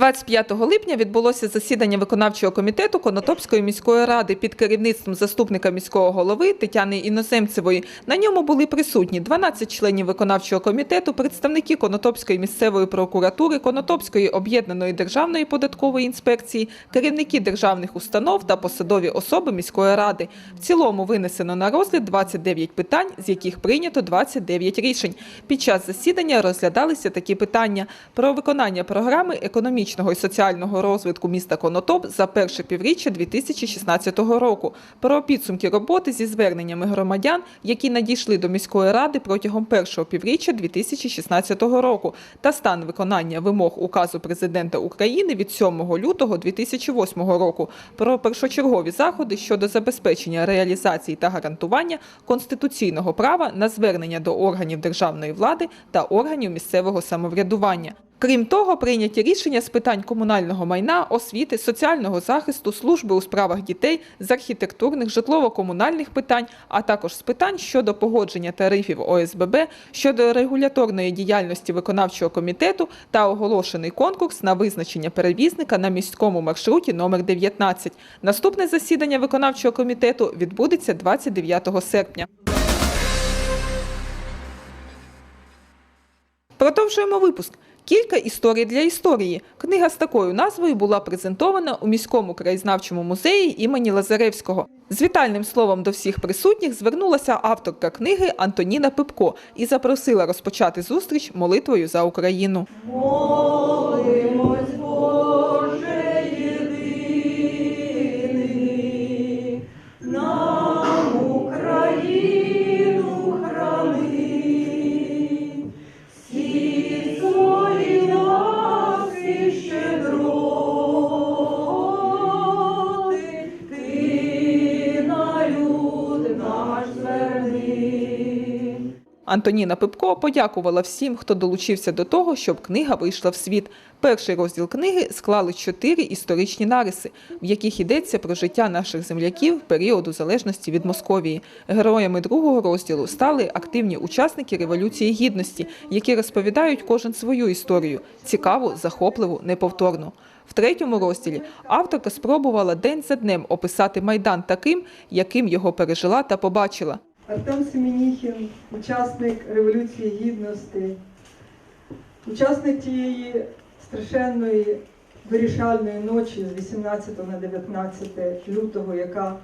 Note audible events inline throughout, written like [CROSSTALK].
25 липня відбулося засідання виконавчого комітету Конотопської міської ради під керівництвом заступника міського голови Тетяни Іноземцевої. На ньому були присутні 12 членів виконавчого комітету, представники Конотопської місцевої прокуратури, Конотопської об'єднаної державної податкової інспекції, керівники державних установ та посадові особи міської ради. В цілому винесено на розгляд 29 питань, з яких прийнято 29 рішень. Під час засідання розглядалися такі питання про виконання програми економічного і соціального розвитку міста Конотоп за перше півріччя 2016 року, про підсумки роботи зі зверненнями громадян, які надійшли до міської ради протягом першого півріччя 2016 року, та стан виконання вимог указу президента України від 7 лютого 2008 року про першочергові заходи щодо забезпечення реалізації та гарантування конституційного права на звернення до органів державної влади та органів місцевого самоврядування. Крім того, прийняті рішення з питань комунального майна, освіти, соціального захисту, служби у справах дітей, з архітектурних, житлово-комунальних питань, а також з питань щодо погодження тарифів ОСББ, щодо регуляторної діяльності виконавчого комітету та оголошений конкурс на визначення перевізника на міському маршруті номер 19. Наступне засідання виконавчого комітету відбудеться 29 серпня. Продовжуємо випуск. Кілька історій для історії. Книга з такою назвою була презентована у міському краєзнавчому музеї імені Лазаревського. З вітальним словом до всіх присутніх звернулася авторка книги Антоніна Пипко і запросила розпочати зустріч молитвою за Україну. Антоніна Пипко подякувала всім, хто долучився до того, щоб книга вийшла в світ. Перший розділ книги склали чотири історичні нариси, в яких йдеться про життя наших земляків періоду залежності від Московії. Героями другого розділу стали активні учасники Революції Гідності, які розповідають кожен свою історію цікаву, захопливу, неповторну. В третьому розділі авторка спробувала день за днем описати майдан таким, яким його пережила та побачила. Артем Семеніхін, учасник Революції Гідності, учасник тієї страшенної вирішальної ночі з 18 на 19 лютого, яка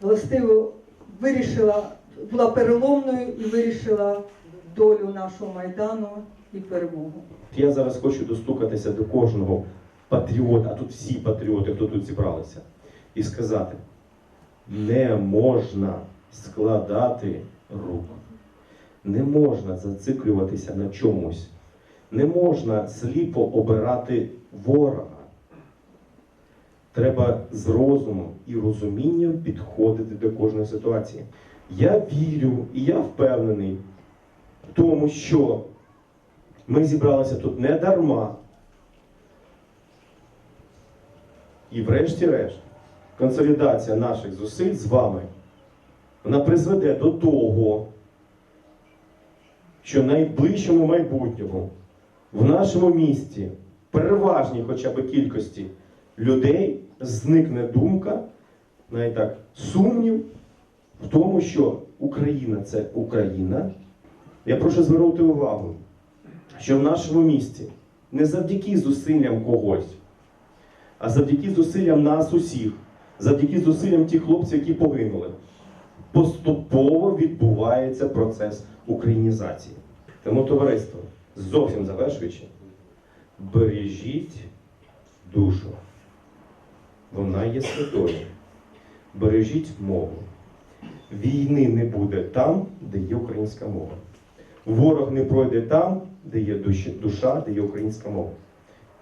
властиво вирішила, була переломною і вирішила долю нашого майдану і перемогу. Я зараз хочу достукатися до кожного патріота, а тут всі патріоти, хто тут зібралися, і сказати: не можна складати рук, не можна зациклюватися на чомусь, не можна сліпо обирати ворога. Треба з розумом і розумінням підходити до кожної ситуації. Я вірю і я впевнений в тому, що ми зібралися тут не дарма. І врешті-решт, консолідація наших зусиль з вами вона призведе до того, що найближчому майбутньому в нашому місті, переважній хоча б кількості людей, зникне думка, навіть так, сумнів в тому, що Україна це Україна. Я прошу звернути увагу, що в нашому місті не завдяки зусиллям когось, а завдяки зусиллям нас усіх, завдяки зусиллям тих хлопців, які загинули, поступово відбувається процес українізації. Тому, товариство, зовсім завершуючи, бережіть душу. Вона є святою. Бережіть мову. Війни не буде там, де є українська мова. Ворог не пройде там, де є душа, де є українська мова.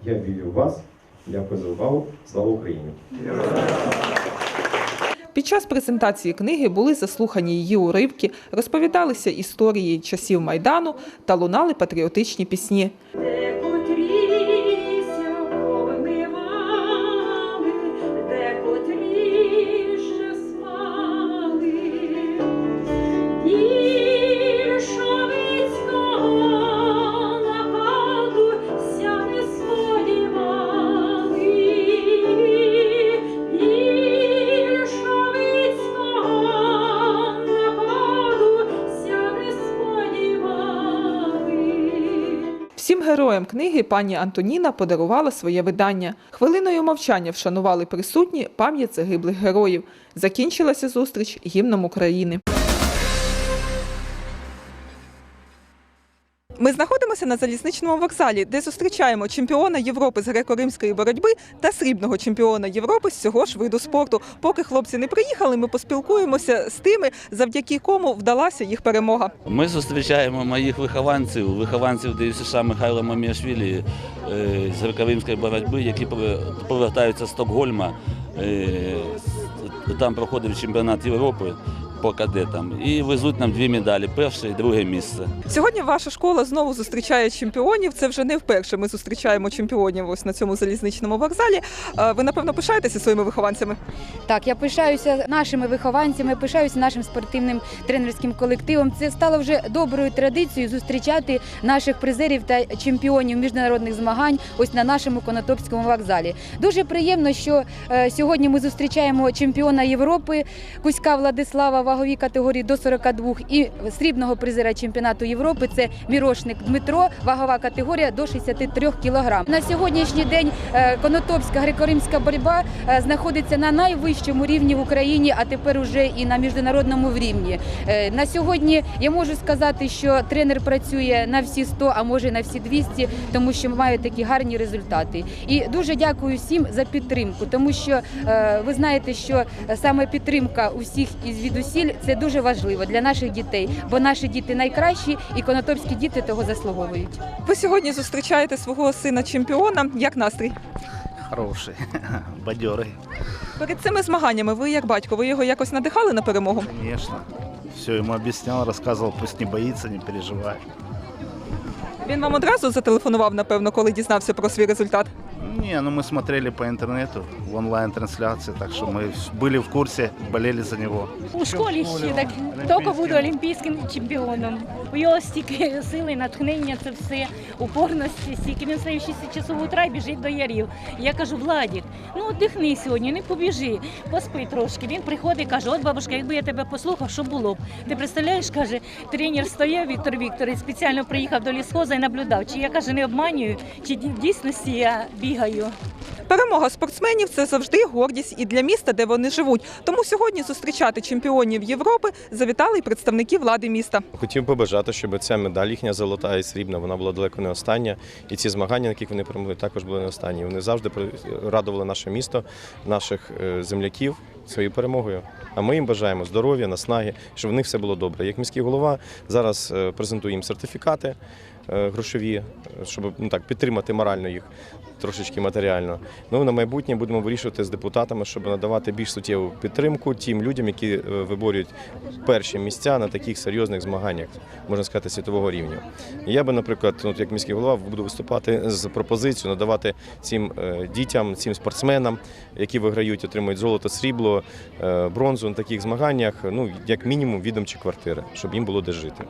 Я вірю в вас. Дякую за увагу. Слава Україні! Під час презентації книги були заслухані її уривки, розповідалися історії часів майдану та лунали патріотичні пісні. Героям книги пані Антоніна подарувала своє видання. Хвилиною мовчання вшанували присутні пам'ять загиблих героїв. Закінчилася зустріч гімном України. Ми знаходимося на залізничному вокзалі, де зустрічаємо чемпіона Європи з греко-римської боротьби та срібного чемпіона Європи з цього ж виду спорту. Поки хлопці не приїхали, ми поспілкуємося з тими, завдяки кому вдалася їх перемога. Ми зустрічаємо моїх вихованців, вихованців ДЮСШ Михайла Маміашвілі е, з греко-римської боротьби, які повертаються з Стокгольма. Е, Там проходив чемпіонат Європи по кадетам і везуть нам дві медалі перше і друге місце. Сьогодні ваша школа знову зустрічає чемпіонів. Це вже не вперше. Ми зустрічаємо чемпіонів ось на цьому залізничному вокзалі. Е, Ви напевно пишаєтеся своїми вихованцями. Так, я пишаюся нашими вихованцями, пишаюся нашим спортивним тренерським колективом. Це стало вже доброю традицією зустрічати наших призерів та чемпіонів міжнародних змагань ось на нашому Конотопському вокзалі. Дуже приємно, що е, сьогодні ми зустрічаємо чемпіона Європи Кузька Владислава в ваговій категорії до 42 і срібного призера чемпіонату Європи. Це Мірошник Дмитро, вагова категорія до 63 кг. На сьогоднішній день е, Конотопська греко-римська боротьба е, знаходиться на найвищому рівні в Україні, а тепер уже і на міжнародному рівні. Е, На сьогодні я можу сказати, що тренер працює на всі 100, а може на всі 200, тому що має такі гарні результати. І дуже дякую всім за підтримку, тому що ви знаєте, що саме підтримка усіх і звідусіль це дуже важливо для наших дітей, бо наші діти найкращі, і конотопські діти того заслуговують. Ви сьогодні зустрічаєте свого сина чемпіона. Як настрій? Хороший, [LAUGHS] бадьорий, Перед цими змаганнями ви як батько, ви його якось надихали на перемогу? конечно. Все ему объяснял, рассказывал, пусть не боится, не переживает. Він вам одразу зателефонував, напевно, коли дізнався про свій результат. Не, ну мы смотрели по интернету, в онлайн-трансляции, так что мы были в курсе, болели за него. У школі ще так тільки буду олімпійським чемпіоном. У його стільки сили, натхнення, це все, упорності, стільки він стає в 6 часов утра і біжить до ярів. Я кажу, Владік, ну дихни сьогодні, не побіжи, поспи трошки. Він приходить і каже, от бабушка, якби я тебе послухав, що було б? Ти представляєш, каже, тренер стояв Віктор Вікторович, спеціально приїхав до лісхоза і наблюдав, чи я каже, не обманюю, чи в дійсності я бігаю. Перемога спортсменів це завжди гордість і для міста, де вони живуть. Тому сьогодні зустрічати чемпіонів Європи завітали й представники влади міста. Хотів побажати, щоб ця медаль їхня золота і срібна, вона була далеко не остання. І ці змагання, на яких вони перемогли, також були не останні. Вони завжди радували наше місто, наших е, земляків своєю перемогою. А ми їм бажаємо здоров'я, наснаги, щоб в них все було добре. Як міський голова зараз е, презентую їм сертифікати грошові, е, щоб ну так підтримати морально їх. Трошечки матеріально. Ну на майбутнє будемо вирішувати з депутатами, щоб надавати більш суттєву підтримку тим людям, які е, виборюють перші місця на таких серйозних змаганнях, можна сказати, світового рівня. Я би, наприклад, ну, от як міський голова, буду виступати з пропозицією надавати цим е, дітям, цим спортсменам, які виграють, отримують золото, срібло, бронзу на таких змаганнях, ну як мінімум відомчі квартири, щоб їм було де жити.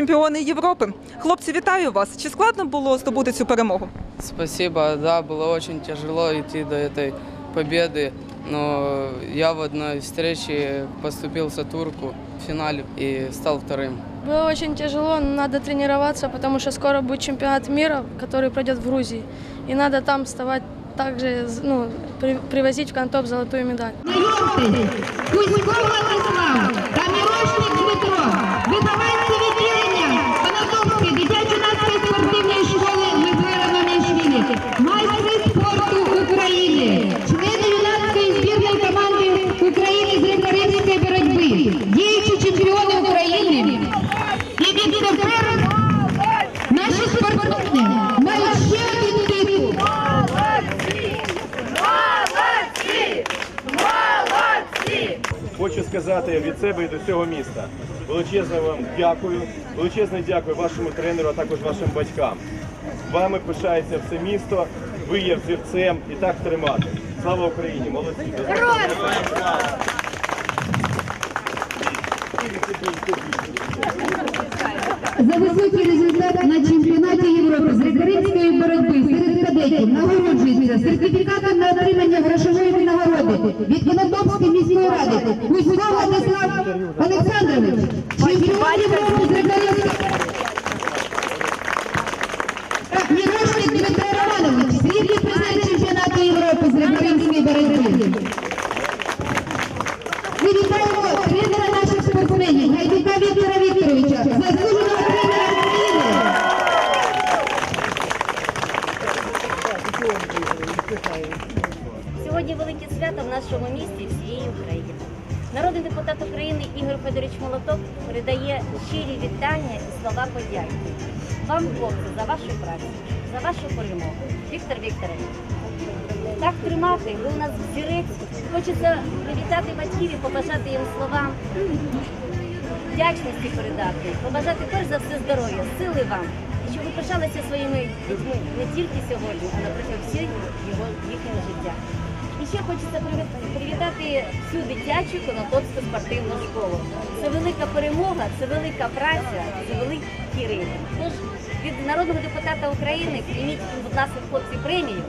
чемпіони Європи. Хлопці, вітаю вас. Чи складно було здобути цю перемогу? Спасибо, да, было очень тяжело идти до этой победы, но я в одной встрече поступился турку в финале и стал вторым. Было очень тяжело, но надо тренироваться, потому что скоро будет чемпионат мира, который пройдет в Грузии. И надо там вставать также, ну, при- привозить в Контоп золотую медаль. Кузько Владислав та Мірошник Дмитро, вихованці сказати від себе і до всього міста. Величезне вам дякую. Величезне дякую вашому тренеру, а також вашим батькам. Вами пишається все місто. Ви є взірцем і так тримати. Слава Україні! Молодці! За високий результат на чемпіонаті Європи з рекордської боротьби серед нагороджується сертифікатом на отримання грошової винагороди від Конотопської міської ради. Гусько Владислав Олександрович, чемпіон Європи з так, Мірошник Дмитро Романович, срібний призер чемпіонату Європи з рекордської боротьби. Ми вітаємо тренера наших спортсменів, Гайдука Віктора Вікторовича, заслуженого тренера України. Сьогодні велике свято в нашому місті всієї України. Народний депутат України Ігор Федорович Молоток передає щирі вітання і слова подяки. Вам, хлопці, за вашу працю, за вашу перемогу. Віктор Вікторович, так тримати, ви у нас взірець. Хочеться привітати батьків і побажати їм слова вдячності передати, побажати перш за все здоров'я, сили вам, щоб ви пишалися своїми дітьми не тільки сьогодні, а наприклад всього його їхнього життя. Ще хочеться приві- привітати всю дитячу Конотопську спортивну школу. Це велика перемога, це велика праця, це великий ринок. Тож від народного депутата України прийміть, будь ласка, хлопці, премію.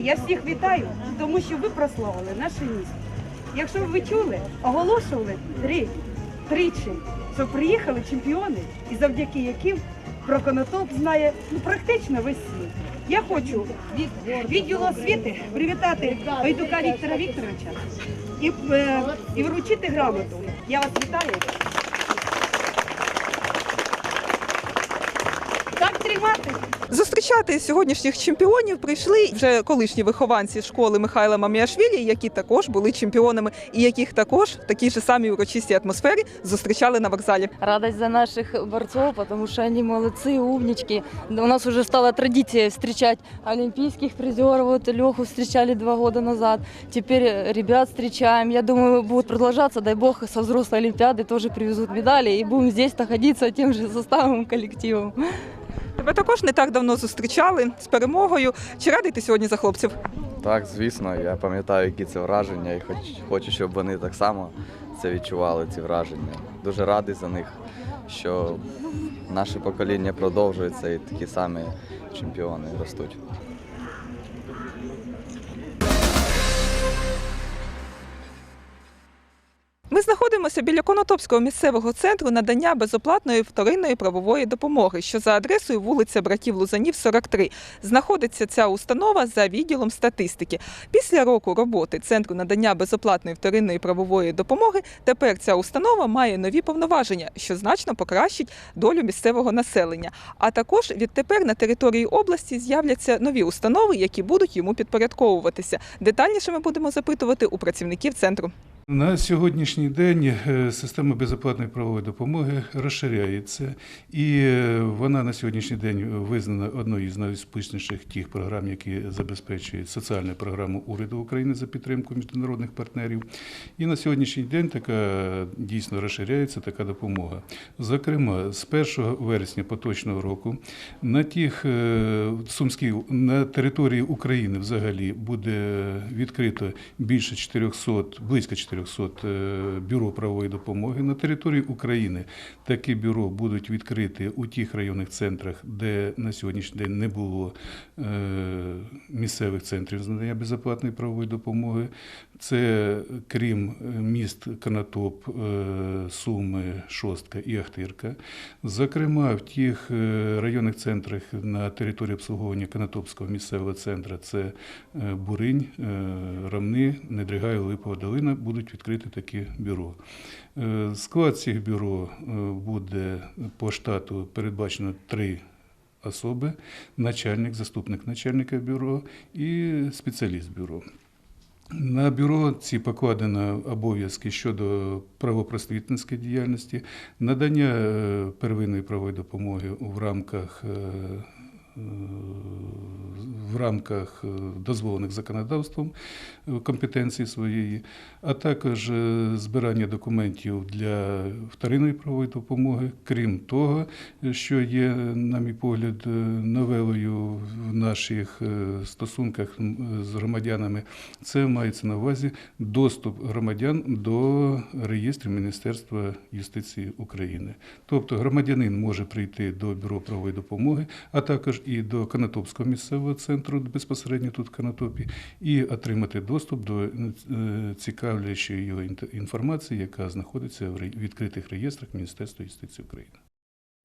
Я всіх вітаю, тому що ви прославили наше місто. Якщо ви чули, оголошували три, тричі, що приїхали чемпіони, і завдяки яким про Конотоп знає ну, практично весь світ. Я хочу від відділу освіти привітати Гайдука Віктора Вікторовича і, е, і вручити грамоту. Я вас вітаю. Так тримати. Зустрічати сьогоднішніх чемпіонів прийшли вже колишні вихованці школи Михайла Маміашвілі, які також були чемпіонами, і яких також в такій же самій урочистій атмосфері зустрічали на вокзалі. Радость за наших борцов, потому что они молодцы, умнички. У нас уже стала традиция встречать олимпийских призеров. Вот Леху встречали два года назад. Теперь ребят встречаем. Я думаю, будет продолжаться. Дай бог, со взрослой олимпиады тоже привезут медали. И будем здесь находиться тем же составом, коллективом. Тебе також не так давно зустрічали з перемогою. Чи радий ти сьогодні за хлопців? Так, звісно, я пам'ятаю, які це враження, і хоч, хочу, щоб вони так само це відчували, ці враження. Дуже радий за них, що наше покоління продовжується і такі самі чемпіони ростуть. Знаходимося біля Конотопського місцевого центру надання безоплатної вторинної правової допомоги, що за адресою вулиця Братів Лузанів, 43. Знаходиться ця установа за відділом статистики. Після року роботи центру надання безоплатної вторинної правової допомоги тепер ця установа має нові повноваження, що значно покращить долю місцевого населення. А також відтепер на території області з'являться нові установи, які будуть йому підпорядковуватися. Детальніше ми будемо запитувати у працівників центру. На сьогоднішній день е, система безоплатної правової допомоги розширяється, і е, вона на сьогоднішній день визнана одною з найуспішніших тих програм, які забезпечують соціальну програму уряду України за підтримку міжнародних партнерів. І на сьогоднішній день така дійсно розширяється така допомога. Зокрема, з 1 вересня поточного року на тих е, сумській на території України взагалі буде відкрито більше 400, близько 400 е, бюро правової допомоги. На території України такі бюро будуть відкриті у тих районних центрах, де на сьогоднішній день не було е, місцевих центрів з надання безоплатної правової допомоги. Це крім е, міст Конотоп, е, Суми, Шостка і Ахтирка. Зокрема, в тих е, районних центрах на території обслуговування Конотопського місцевого центру це Буринь, Рамни, Недригай, Липова долина будуть відкриті такі бюро. Склад цих бюро буде по штату передбачено три особи: начальник, заступник начальника бюро і спеціаліст бюро. На бюро ці покладено обов'язки щодо правопросвітницької діяльності, надання е, первинної правової допомоги в рамках е, в рамках е, дозволених законодавством е, компетенції своєї, а також е, збирання документів для вторинної правової допомоги. Крім того, що є, на мій погляд, новелою в наших стосунках з громадянами, це мається на увазі доступ громадян до реєстрів Міністерства юстиції України. Тобто громадянин може прийти до бюро правової допомоги, а також і до Канатопського місцевого центру безпосередньо тут в Канатопі, і отримати доступ до е, цікавлячої інформації, яка знаходиться в відкритих реєстрах Міністерства юстиції України.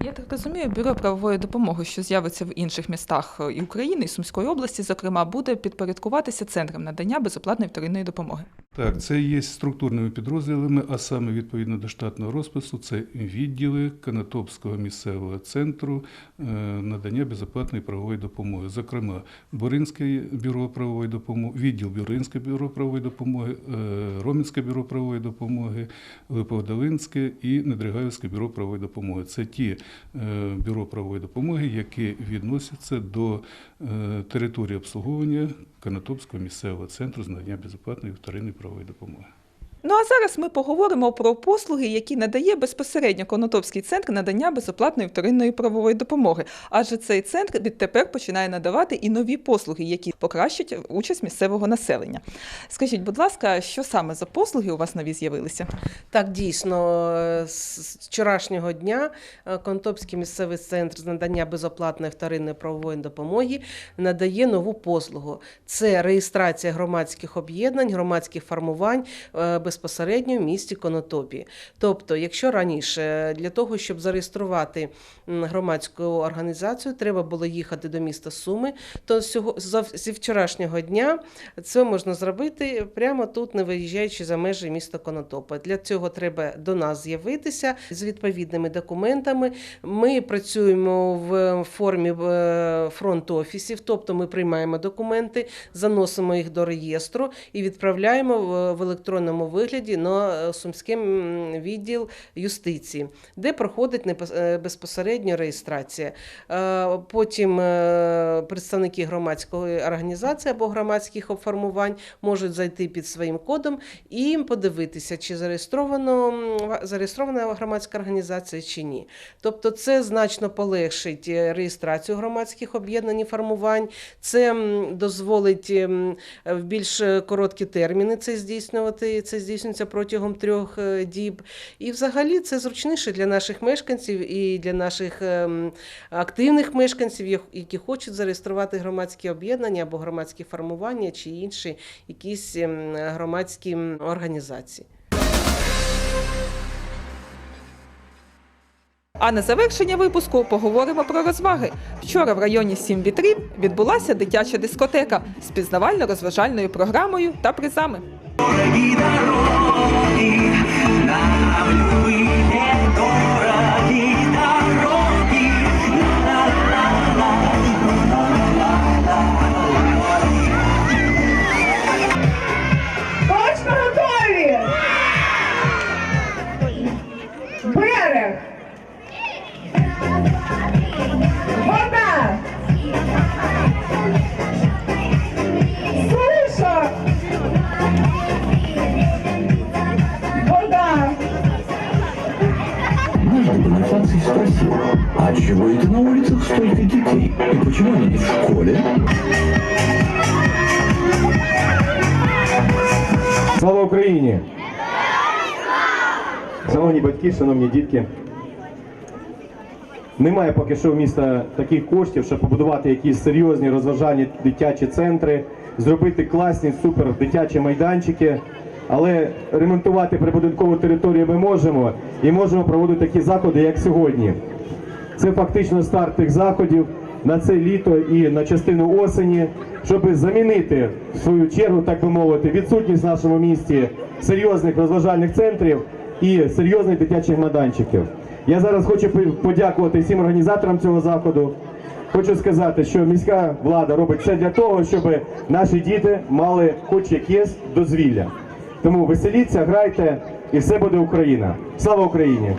Я так розумію, бюро правової допомоги, що з'явиться в інших містах і України, і Сумської області, зокрема, буде підпорядкуватися центрам надання безоплатної вторинної допомоги. Так, це є структурними підрозділами, а саме відповідно до штатного розпису, це відділи Канатопського місцевого центру е, надання безоплатної правової допомоги. Зокрема, Боринське бюро правової допомоги, відділ Боринське бюро правової допомоги, е, Ромінське бюро правової допомоги, Липоводолинське і Недригаївське бюро правової допомоги. Це ті е, бюро правової допомоги, які відносяться до території обслуговування Канатопського місцевого центру знання безоплатної вторинної правової допомоги. Ну а зараз ми поговоримо про послуги, які надає безпосередньо Конотопський центр надання безоплатної вторинної правової допомоги. Адже цей центр відтепер починає надавати і нові послуги, які покращать участь місцевого населення. Скажіть, будь ласка, що саме за послуги у вас нові з'явилися? Так, дійсно, з вчорашнього дня е, Контопський місцевий центр з надання безоплатної вторинної правової допомоги надає нову послугу. Це реєстрація громадських об'єднань, громадських формувань е, безпосередньо в місті Конотопі. Тобто, якщо раніше для того, щоб зареєструвати громадську організацію, треба було їхати до міста Суми, то зі вчорашнього дня це можна зробити прямо тут, не виїжджаючи за межі міста Конотопа. Для цього треба до нас з'явитися з відповідними документами. Ми працюємо в формі е, фронт-офісів, тобто ми приймаємо документи, заносимо їх до реєстру і відправляємо в електронному вигляді на е, Сумський відділ юстиції, де проходить е, безпосередньо реєстрація. Е, Потім представники громадської організації або громадських формувань можуть зайти під своїм кодом і подивитися, чи зареєстровано зареєстрована громадська організація чи ні. Тобто, це значно полегшить реєстрацію громадських об'єднань і формувань. Це дозволить в більш короткі терміни це здійснювати. Це здійснюється протягом трьох е, діб. І взагалі це зручніше для наших мешканців і для наших ем, активних мешканців, які хочуть зареєструвати громадські об'єднання або громадські формування чи інші якісь ем, громадські організації. А на завершення випуску поговоримо про розваги. Вчора в районі Сім вітрів відбулася дитяча дискотека з пізнавально-розважальною програмою та призами. Слава Україні! Шановні батьки, шановні дітки. Немає поки що в міста таких коштів, щоб побудувати якісь серйозні розважальні дитячі центри, зробити класні супер дитячі майданчики. Але ремонтувати прибудинкову територію ми можемо і можемо проводити такі заходи, як сьогодні. Це фактично старт тих заходів на це літо і на частину осені, щоб замінити в свою чергу, так би мовити, відсутність в нашому місті серйозних розважальних центрів і серйозних дитячих майданчиків. Я зараз хочу подякувати всім організаторам цього заходу. Хочу сказати, що міська влада робить все для того, щоб наші діти мали хоч якесь дозвілля. Тому веселіться, грайте, і все буде Україна. Слава Україні!